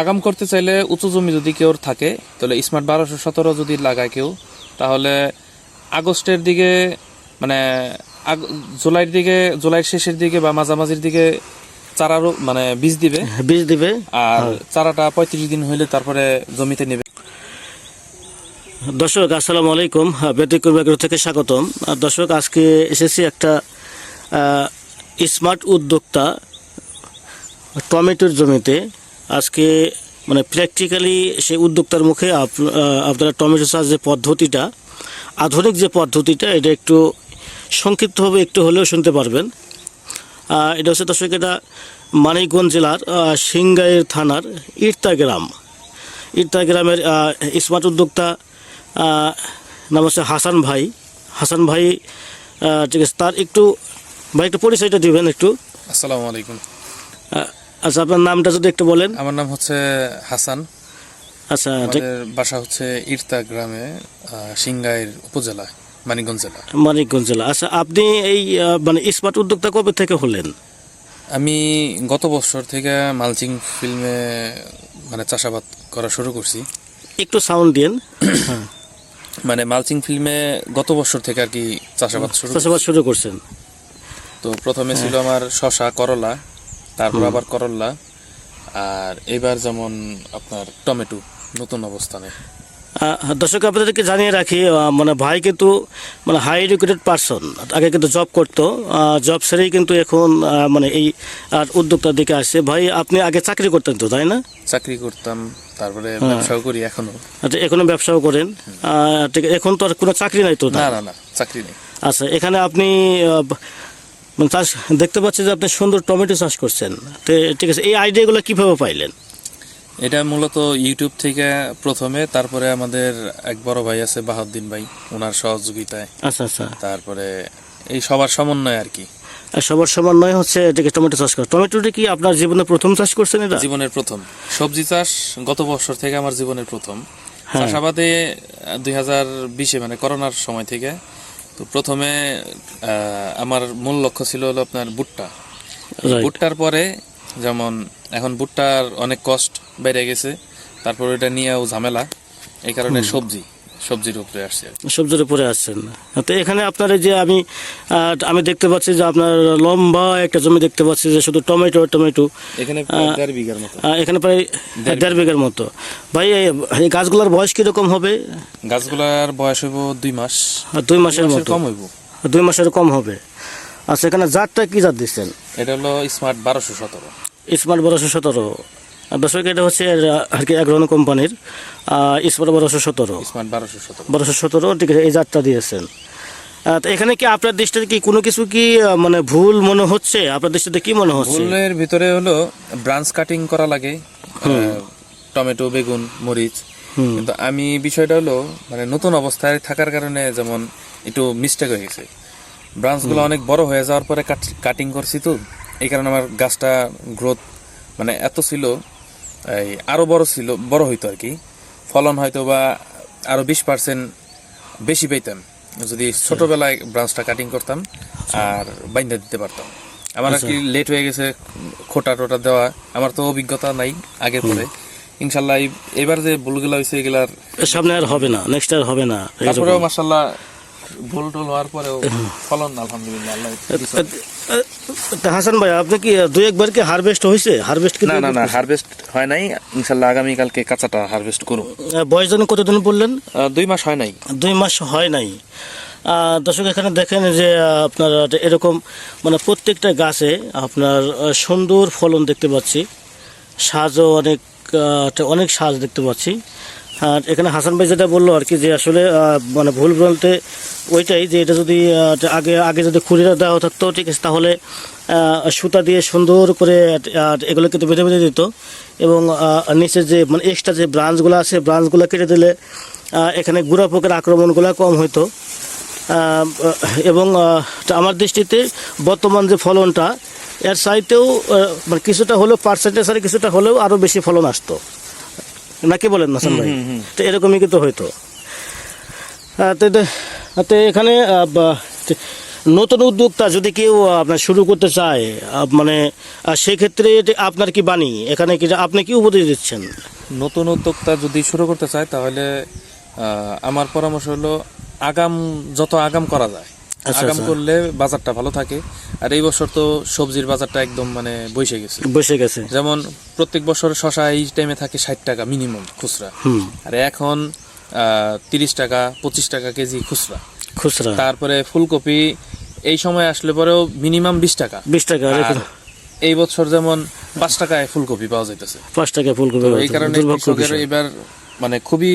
আগাম করতে চাইলে উঁচু জমি যদি কেউ থাকে তাহলে স্মার্ট বারোশো সতেরো যদি লাগায় কেউ তাহলে আগস্টের দিকে মানে জুলাইয়ের দিকে জুলাইয়ের শেষের দিকে বা মাঝামাঝির দিকে চারারও মানে বীজ দিবে। বীজ দিবে। আর চারাটা পঁয়ত্রিশ দিন হইলে তারপরে জমিতে নেবে। দর্শক আসসালামু আলাইকুম। হ্যাঁ, ব্যতিক্রম থেকে স্বাগতম। আর দর্শক আজকে এসেছি একটা স্মার্ট উদ্যোক্তা টমেটোর জমিতে। আজকে মানে প্র্যাকটিক্যালি সেই উদ্যোক্তার মুখে আপ- আপনারা টমেটো চাষ যে পদ্ধতিটা আধুনিক যে পদ্ধতিটা এটা একটু সংক্ষিপ্তভাবে একটু হলেও শুনতে পারবেন। এটা হচ্ছে দর্শক এটা মানিকগঞ্জ জেলার আহ, সিংগাইর থানার ইরতা গ্রাম। ইরতা গ্রামের স্মার্ট উদ্যোক্তা নাম হচ্ছে হাসান ভাই। হাসান ভাই ঠিক আছে তার একটু ভাই একটু পরিচয়টা দিবেন একটু। আসসালামু আলাইকুম। আচ্ছা আপনার নামটা যদি একটু বলেন। আমার নাম হচ্ছে হাসান। আচ্ছা আমাদের বাসা হচ্ছে ইরতা গ্রামে সিংগাইর উপজেলা মানিকগঞ্জ জেলা। মানিকগঞ্জ জেলা। আচ্ছা আপনি এই মানে স্মার্ট উদ্যোক্তা কবে থেকে হলেন? আমি গত বছর থেকে মালচিং ফিল্মে মানে চাষাবাদ করা শুরু করছি। একটু সাউন্ড দিন হ্যাঁ মানে মালচিং ফিল্মে গত বছর থেকে আর কি চাষাবাদ শুরু চাষাবাদ শুরু করছেন। তো প্রথমে ছিল আমার শশা করলা তারপর আবার করলা। আর এবার যেমন আপনার টমেটো নতুন অবস্থানে। দর্শক আপনাদেরকে জানিয়ে রাখি মানে ভাই কিন্তু মানে হাই এডুকেটেড পারসন আগে কিন্তু জব করতো জব সেরেই কিন্তু এখন মানে এই আর উদ্যোক্তার দিকে আসছে। ভাই আপনি আগে চাকরি করতেন তো তাই না? চাকরি করতাম তারপরে ব্যবসাও করি এখনও। আচ্ছা এখনও ব্যবসাও করেন? ঠিক এখন তো আর কোনো চাকরি নাই তো না না চাকরি নেই। আচ্ছা এখানে আপনি মানে চাষ দেখতে পাচ্ছি যে আপনি সুন্দর টমেটো চাষ করছেন। তো ঠিক আছে এই আইডিয়াগুলো কীভাবে পাইলেন? এটা মূলত ইউটিউব থেকে প্রথমে তারপরে আমাদের এক বড় ভাই আছে বাহাউদ্দিন ভাই ওনার সহযোগিতায়। আচ্ছা আচ্ছা। তারপরে এই সবার সমন্বয় আর কি। সবার সমন্বয় হচ্ছে এটাকে টমেটো চাষ করা। টমেটোটা কি আপনার জীবনে প্রথম চাষ করছেন এটা? জীবনের প্রথম। সবজি চাষ গত বছর থেকে আমার জীবনের প্রথম। হ্যাঁ। চাষাবাদে দুই হাজার বিশে মানে করোনার সময় থেকে তো প্রথমে আমার মূল লক্ষ্য ছিল হলো আপনার ভুট্টা। ভুট্টার পরে যেমন এখন ভুট্টার অনেক কষ্ট বেড়ে গেছে তারপর এটা নিয়েও ঝামেলা এই কারণে সবজি। সবজির উপরে আসছে সবজির উপরে আসছেন। তো এখানে আপনার যে আমি আমি দেখতে পাচ্ছি যে আপনার লম্বা একটা জমি দেখতে পাচ্ছি যে শুধু টমেটো টমেটো। এখানে প্রায় দেড় বিঘার মতো। এখানে প্রায় দেড় বিঘার মতো। ভাই এই গাছগুলোর বয়স কীরকম হবে? গাছগুলার বয়স হইব দুই মাস। আর দুই মাসের মাসের মতো। কম হইব। দুই মাসের কম হবে। আচ্ছা এখানে জাতটা কি জাত দিচ্ছেন? এটা হলো স্মার্ট বারোশো সতেরো। স্মার্ট বারোশো সতেরো। দর্শক এটা হচ্ছে আর কি অ্যাগ্রন কোম্পানির স্মার্ট বারোশো সতেরো। স্মার্ট বারোশো সতেরো। বারোশো সতেরো ঠিক আছে এই জাতটা দিয়েছেন। তো এখানে কি আপনার দৃষ্টিতে কি কোনো কিছু কি মানে ভুল মনে হচ্ছে? আপনার দৃষ্টিতে কি মনে হচ্ছে? ফুলের ভিতরে হলো ব্রাঞ্চ কাটিং করা লাগে টমেটো বেগুন মরিচ। কিন্তু আমি বিষয়টা হলো মানে নতুন অবস্থায় থাকার কারণে যেমন একটু মিস্টেক হয়ে গেছে। ব্রাঞ্চগুলো অনেক বড় হয়ে যাওয়ার পরে কাটিং করছি তো এই কারণে আমার গাছটা গ্রোথ মানে এত ছিল এই আরও বড় ছিল বড় হইতো আর কি। ফলন হয়তো বা আরও বিশ পার্সেন্ট বেশি পেতাম যদি ছোটবেলায় ব্রাঞ্চটা কাটিং করতাম আর বাইন্ধা দিতে পারতাম। আমার আর কি লেট হয়ে গেছে খোটা টোটা দেওয়া আমার তো অভিজ্ঞতা নাই আগের পরে। ইনশাল্লাহ এবার যে ভুলগুলো হয়েছে এগুলার সামনে আর হবে না নেক্সট আর হবে না। তারপরেও মাসাল্লাহ ভুল টুল হওয়ার পরেও ফলন আলহামদুলিল্লাহ আল্লাহ তা হাসান ভাই আপনি কি দুই একবার কি হারভেস্ট হয়েছে হারভেস্ট না না না হারভেস্ট হয় নাই। ইনশাল্লাহ আগামী কালকে কাঁচাটা হারভেস্ট করব বয়স যেন কতদিন বললেন দুই মাস হয় নাই। দুই মাস হয় নাই। দর্শক এখানে দেখেন যে আপনার এরকম মানে প্রত্যেকটা গাছে আপনার সুন্দর ফলন দেখতে পাচ্ছি। সাজও অনেক অনেক সাজ দেখতে পাচ্ছি। আর এখানে হাসান ভাই যেটা বলল আর কি যে আসলে মানে ভুল বলতে ওইটাই যে এটা যদি আগে আগে যদি খুঁড়িটা দেওয়া থাকতো ঠিক আছে তাহলে সুতা দিয়ে সুন্দর করে এগুলো কিন্তু বেঁধে বেঁধে দিত। এবং নিচে যে মানে এক্সট্রা যে ব্রাঞ্চগুলো আছে ব্রাঞ্চগুলো কেটে দিলে এখানে গুড়া পোকের আক্রমণগুলো কম হতো এবং আমার দৃষ্টিতে বর্তমান যে ফলনটা এর চাইতেও আহ, মানে কিছুটা হলেও পার্সেন্টেজ আর কিছুটা হলেও আরও বেশি ফলন আসতো। নাকি বলেন না ভাই তো এরকমই কিন্তু হয়তো তো এখানে নতুন উদ্যোক্তা যদি কেউ আপনার শুরু করতে চায় মানে সেক্ষেত্রে এটা আপনার কি বাণী? এখানে কি আপনি কি উপদেশ দিচ্ছেন? নতুন উদ্যোক্তা যদি শুরু করতে চায় তাহলে আমার পরামর্শ হলো আগাম যত আগাম করা যায়। আগাম আচ্ছা। করলে বাজারটা ভালো থাকে। আর এই বছর তো সবজির বাজারটা একদম মানে বসে গেছে। বসে গেছে। যেমন প্রত্যেক বছর শশা এই টাইমে থাকে ষাট টাকা মিনিমাম খুচরা। আর এখন তিরিশ টাকা পঁচিশ টাকা কেজি খুচরা। খুচরা। তারপরে ফুলকপি এই সময় আসলে পরেও মিনিমাম বিশ টাকা। বিশ টাকা এই বছর যেমন পাঁচ টাকায় ফুলকপি পাওয়া যাইতেছে। পাঁচ টাকা ফুলকপি এই কারণে। এবার মানে খুবই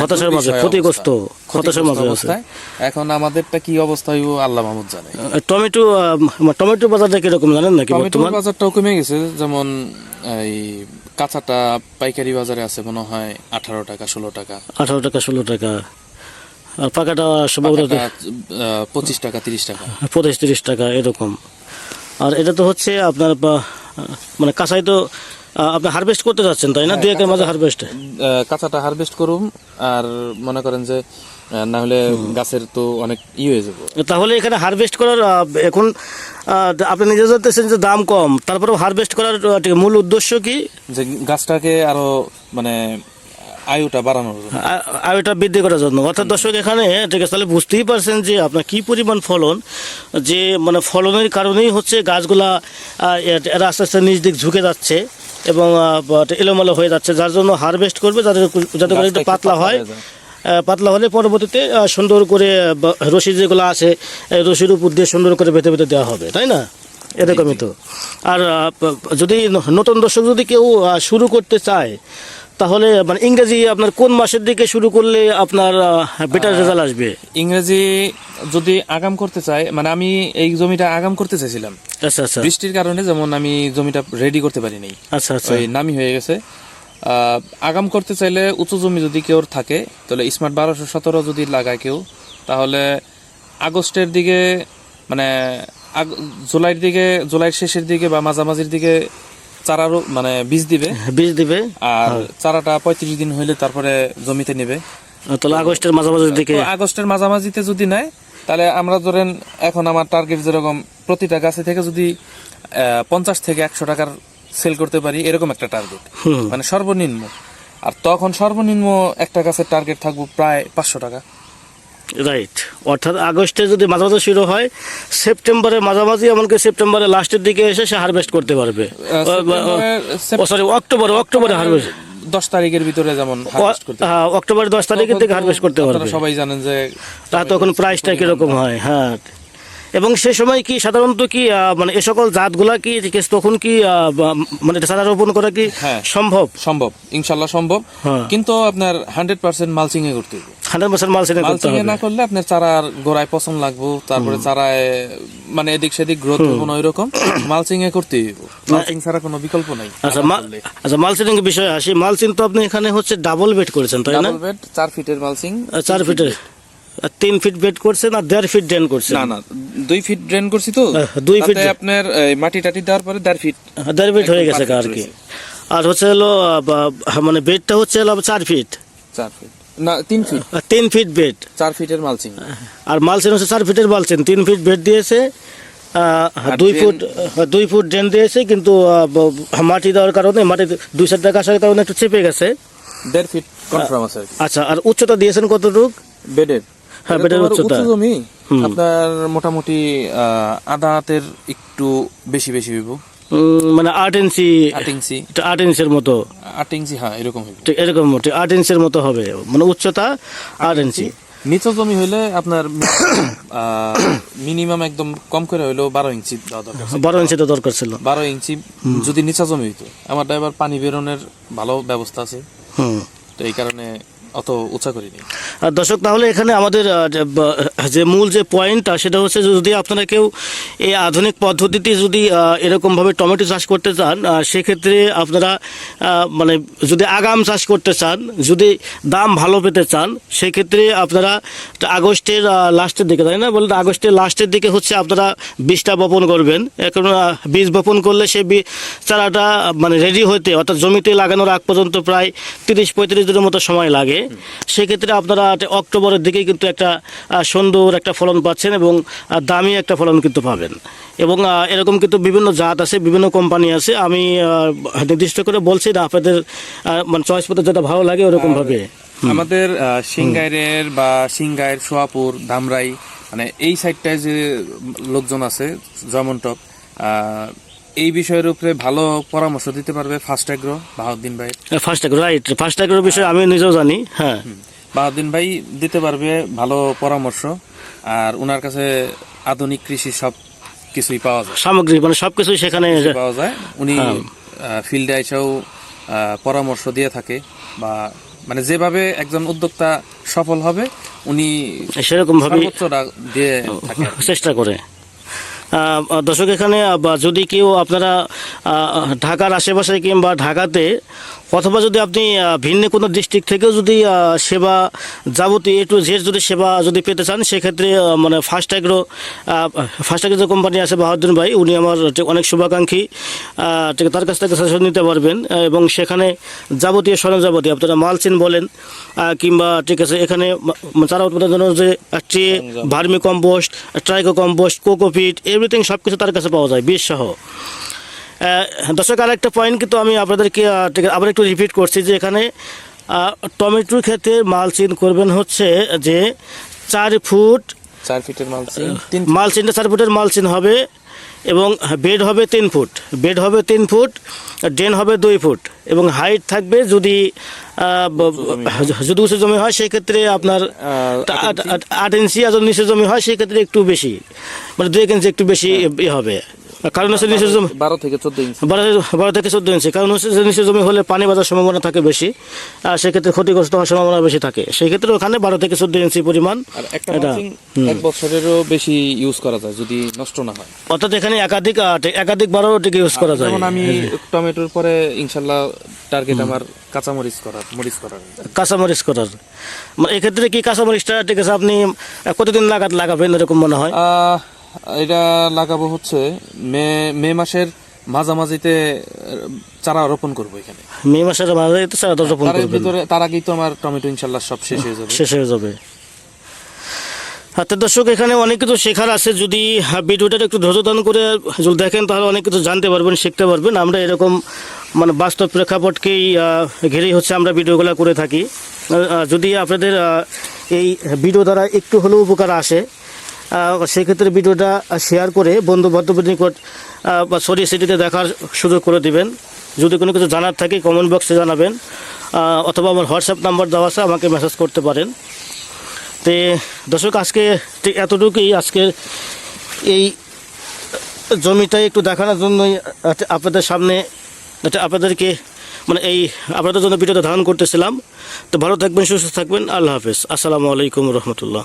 হতাশার মাঝে, ক্ষতিগ্রস্ত, হতাশার মাঝে। অবস্থায়। এখন আমাদেরটা কি অবস্থা হইব আল্লাহ মাহমুদ জানে। টমেটো টমেটো বাজারটা কীরকম জানেন নাকি বর্তমান? বাজারটাও কমে গেছে যেমন এই কাঁচাটা পাইকারি বাজারে আছে মনে হয় আঠারো টাকা ষোলো টাকা। আঠারো টাকা ষোলো টাকা। আর পাকাটা সম্ভবত পঁচিশ টাকা তিরিশ টাকা। পঁচিশ তিরিশ টাকা এরকম। আর এটা তো হচ্ছে আপনার মানে কাঁচাই তো আপনি হারভেস্ট করতে যাচ্ছেন তাই না? হ্যাঁ, দুই একের মাঝে হারভেস্ট কাঁচাটা হারভেস্ট করুম আর মনে করেন যে না হলে গাছের তো অনেক ই হয়ে যাবে। তাহলে এখানে হারভেস্ট করার এখন আপনি নিজে জানতেছেন যে দাম কম তারপরেও হারভেস্ট করার মূল উদ্দেশ্য কি? যে গাছটাকে আরও মানে আয়ুটা বাড়ানোর জন্য। আ- বৃদ্ধি করার জন্য। অর্থাৎ দর্শক এখানে ঠিক আছে তাহলে বুঝতেই পারছেন যে আপনার কি পরিমাণ ফলন যে মানে ফলনের কারণেই হচ্ছে গাছগুলা এরা আস্তে আস্তে নিজ দিক ঝুঁকে যাচ্ছে। এবং এলোমেলো হয়ে যাচ্ছে যার জন্য হারভেস্ট করবে যাদের যাতে করে একটু পাতলা হয়। পাতলা হলে পরবর্তীতে সুন্দর করে রশি যেগুলো আছে এই রশির উপর দিয়ে সুন্দর করে বেঁধে বেঁধে দেওয়া হবে তাই না? এরকমই তো। আর যদি নতুন দর্শক যদি কেউ শুরু করতে চায় তাহলে মানে ইংরেজি আপনার কোন মাসের দিকে শুরু করলে আপনার বেটার রেজাল্ট আসবে? ইংরেজি যদি আগাম করতে চাই মানে আমি এই জমিটা আগাম করতে চাইছিলাম। আচ্ছা আচ্ছা। বৃষ্টির কারণে যেমন আমি জমিটা রেডি করতে পারি নাই আচ্ছা আচ্ছা। ওই নামি হয়ে গেছে। আগাম করতে চাইলে উঁচু জমি যদি কেউ থাকে তাহলে স্মার্ট বারোশো সতেরো যদি লাগায় কেউ তাহলে আগস্টের দিকে মানে জুলাইয়ের দিকে জুলাইয়ের শেষের দিকে বা মাঝামাঝির দিকে চারারও মানে বীজ দিবে। বীজ দিবে। আর চারাটা পঁয়ত্রিশ দিন হইলে তারপরে জমিতে নেবে। তাহলে আগস্টের মাঝামাঝির দিকে। আগস্টের মাঝামাঝিতে যদি নেয় তাহলে আমরা ধরেন এখন আমার টার্গেট যেরকম প্রতিটা গাছে থেকে যদি পঞ্চাশ থেকে একশো টাকার সেল করতে পারি এরকম একটা টার্গেট মানে সর্বনিম্ন। আর তখন সর্বনিম্ন একটা গাছের টার্গেট থাকব প্রায় পাঁচশো টাকা। রাইট অর্থাৎ আগস্টে যদি মাঝামাঝি শুরু হয় সেপ্টেম্বরের মাঝামাঝি এমনকি সেপ্টেম্বরের লাস্টের দিকে এসে সে হারভেস্ট করতে পারবে। সরি অক্টোবরে অক্টোবরে হারভেস্ট দশ তারিখের ভিতরে যেমন হ্যাঁ অক্টোবরের দশ তারিখের দিকে থেকে হারভেস্ট করতে পারবে। সবাই জানেন যে তা তখন প্রাইসটা কীরকম হয়? হ্যাঁ। এবং সে সময় কি সাধারণত কি মানে এ সকল জাতগুলা কি তখন কি মানে চারা রোপণ করা কি হ্যাঁ। সম্ভব? সম্ভব ইনশাল্লাহ সম্ভব। হ্যাঁ। কিন্তু আপনার হান্ড্রেড পার্সেন্ট মালচিং এ করতে হবে। হান্ড্রেড পার্সেন্ট মালচিং না করলে আপনার চারার গোড়ায় পছন্দ লাগবো তারপরে চারায় মানে এদিক সেদিক গ্রোথ হব না ওইরকম। মালচিং এ করতে মালচিং ছাড়া কোনো বিকল্প নাই আচ্ছা আচ্ছা মালচিং বিষয়ে আসি। মালচিং তো আপনি এখানে হচ্ছে ডাবল বেড করেছেন তাই না? ডাবল বেড চার ফিটের মালচিং আহ, চার ফিটের তিন ফিট বেড করছেন আর দেড় ফিট ড্রেন করছেন না না দুই ফিট ড্রেন করছি তো দুই drain। আপনার মাটি টাটি দেওয়ার পরে দেড় ফিট আহ, দেড় ফিট হয়ে গেছে আর কি। আর হচ্ছে হলো মানে বেডটা হচ্ছে হলো চার ফিট চার ফিট না তিন ফিট তিন ফিট বেড চার ফিটের মালচিং আর মালচিং হচ্ছে চার ফিটের মালচিং তিন ফিট বেড দিয়েছে দুই ফুট দুই ফুট ড্রেন দিয়েছে কিন্তু মাটি দেওয়ার কারণে মাটি দুই সাইড টাকা আসার কারণে একটু চেপে গেছে। দেড় ফিট কনফার্ম আছে আচ্ছা আর উচ্চতা দিয়েছেন কতটুক? বেডের হ্যাঁ, বেডের উচ্চতা। জমি? আপনার মোটামুটি আধা একটু বেশি বেশি হইব। মানে আট ইঞ্চি আট ইঞ্চি। আট ইঞ্চের মতো। আট ইঞ্চি হ্যাঁ এরকম ঠিক এরকম আট ইঞ্চের মতো হবে। মানে উচ্চতা আট ইঞ্চি। নিচু জমি হইলে আপনার মিনিমাম একদম কম করে হইলেও বারো ইঞ্চি বারো ইঞ্চি তো দরকার ছিল। বারো ইঞ্চি যদি নিচা জমি হইতো। আমার ড্রাইভার পানি বেরোনোর ভালো ব্যবস্থা আছে। তো এই কারণে অত উঁচা করিনি। আর দর্শক, তাহলে এখানে আমাদের যে মূল যে পয়েন্টটা সেটা হচ্ছে যদি আপনারা কেউ এই আধুনিক পদ্ধতিতে যদি এরকমভাবে টমেটো চাষ করতে চান সেক্ষেত্রে আপনারা মানে যদি আগাম চাষ করতে চান, যদি দাম ভালো পেতে চান, সেক্ষেত্রে আপনারা আগস্টের লাস্টের দিকে, তাই না? বলতে আগস্টের লাস্টের দিকে হচ্ছে আপনারা বীজটা বপন করবেন। এখন বীজ বপন করলে সে চারাটা মানে রেডি হতে, অর্থাৎ জমিতে লাগানোর আগ পর্যন্ত প্রায় তিরিশ পঁয়ত্রিশ দিনের মতো সময় লাগে। সেক্ষেত্রে আপনারা অক্টোবরের দিকেই কিন্তু একটা সুন্দর একটা ফলন পাচ্ছেন এবং দামি একটা ফলন কিন্তু পাবেন। এবং এরকম কিন্তু বিভিন্ন জাত আছে বিভিন্ন কোম্পানি আছে। আমি নির্দিষ্ট করে বলছি না আপনাদের মানে চয়েস পথে যেটা ভালো লাগে ওরকম ভাবে আমাদের সিংগাইরের বা সিংগাইর সোয়াপুর ধামরাই মানে এই সাইডটায় যে লোকজন আছে জমন্টক এই বিষয়ের উপরে ভালো পরামর্শ দিতে পারবে ফার্স্ট এগ্রো বাহাউদ্দিন ভাই। ফার্স্ট ট্যাগ রাইট ফার্স্ট ট্যাগের বিষয়ে আমি নিজেও জানি হ্যাঁ। বাহাউদ্দিন ভাই দিতে পারবে ভালো পরামর্শ আর ওনার কাছে আধুনিক কৃষি সব কিছুই পাওয়া যায়। সামগ্রী মানে সব কিছুই সেখানে পাওয়া যায়। উনি ফিল্ডে এসেও আহ, পরামর্শ দিয়ে থাকে বা মানে যেভাবে একজন উদ্যোক্তা সফল হবে উনি সর্বোচ্চটা দিয়ে চেষ্টা করে। দর্শক এখানে যদি কেউ আপনারা ঢাকার আশেপাশে কিংবা ঢাকাতে অথবা যদি আপনি ভিন্ন কোনো ডিস্ট্রিক্ট থেকেও যদি সেবা যাবতীয় এ টু জেড যদি সেবা যদি পেতে চান সেক্ষেত্রে মানে ফার্স্ট অ্যাগ্রো ফার্স্ট অ্যাগ্রো যে কোম্পানি আছে বাহাদুর ভাই উনি আমার অনেক শুভাকাঙ্ক্ষী ঠিক তার কাছ থেকে সাজেশন নিতে পারবেন এবং সেখানে যাবতীয় সরঞ্জাবতীয় আপনারা মালচিন বলেন কিংবা ঠিক আছে এখানে চারা উৎপাদনের জন্য যে tray vermicompost tricho compost cocopeat everything সব কিছু তার কাছে পাওয়া যায় বিষ সহ। দর্শক আর একটা পয়েন্ট কিন্তু আমি আপনাদেরকে আবার একটু রিপিট করছি যে এখানে টমেটোর ক্ষেত্রে মালচিন করবেন হচ্ছে যে চার ফুট চার ফিটের মালচিন মালচিনটা চার ফুটের মালচিন হবে। এবং বেড হবে তিন ফুট। বেড হবে তিন ফুট ড্রেন হবে দুই ফুট এবং হাইট থাকবে যদি যদি উঁচু জমি হয় সেক্ষেত্রে আপনার আট- ইঞ্চি। আর যদি নিচু জমি হয় সেক্ষেত্রে একটু বেশি মানে দু এক ইঞ্চি একটু বেশি ইয়ে হবে। কারণ হচ্ছে নিচু জমি বারো থেকে চোদ্দ ইঞ্চি। বারো থেকে চোদ্দ ইঞ্চি। কারণ হচ্ছে যে নিচু জমি হলে পানি বাজার সম্ভাবনা থাকে বেশি আর সেক্ষেত্রে ক্ষতিগ্রস্ত হওয়ার সম্ভাবনা বেশি থাকে। সেক্ষেত্রে ওখানে বারো থেকে চোদ্দ ইঞ্চি পরিমাণ এটা, এক বছরেরও বেশি ইউজ করা যায় যদি নষ্ট না হয়। অর্থাৎ এখানে একাধিক একাধিক বারো টিকে ইউজ করা যায়। যেমন আমি টমেটোর পরে ইনশাল্লাহ টার্গেট আমার কাঁচামরিচ করার মরিচ করার। কাঁচামরিচ করার। মানে এক্ষেত্রে কি কাঁচামরিচটা ঠিক আছে আপনি কতদিন লাগাত লাগাবেন এরকম মনে হয়? এটা লাগাবো হচ্ছে মে মে মাসের মাঝামাঝিতে চারা রোপণ করব এখানে। মে মাসের মাঝে তো চারা রোপণ তার করবেন। ভিতরে তার আগেই তো আমার টমেটো ইনশাল্লাহ সব শেষ হয়ে যাবে। শেষ হয়ে যাবে। হাতে দর্শক এখানে অনেক কিছু শেখার আছে। যদি ভিডিওটা একটু ধৈর্য দান করে যদি দেখেন তাহলে অনেক কিছু জানতে পারবেন শিখতে পারবেন। আমরা এরকম মানে বাস্তব প্রেক্ষাপটকেই ঘিরেই হচ্ছে আমরা ভিডিওগুলো করে থাকি। যদি আপনাদের এই ভিডিও দ্বারা একটু হলেও উপকার আসে সেক্ষেত্রে ভিডিওটা শেয়ার করে বন্ধু বান্ধবের নিকট বা সরি সিটিতে দেখার সুযোগ করে দিবেন। যদি কোনো কিছু জানার থাকে কমেন্ট বক্সে জানাবেন অথবা আমার হোয়াটসঅ্যাপ নাম্বার দেওয়া আছে, আমাকে মেসেজ করতে পারেন। তে, দর্শক, আজকে ঠিক এতটুকুই। আজকে এই জমিটা একটু দেখানোর জন্যই আপনাদের সামনে আপনাদেরকে মানে এই, আপনাদের জন্য ভিডিওটা ধারণ করতেছিলাম। তো ভালো থাকবেন, সুস্থ থাকবেন। আল্লাহ হাফেজ। আসসালামু আলাইকুম রহমতুল্লাহ।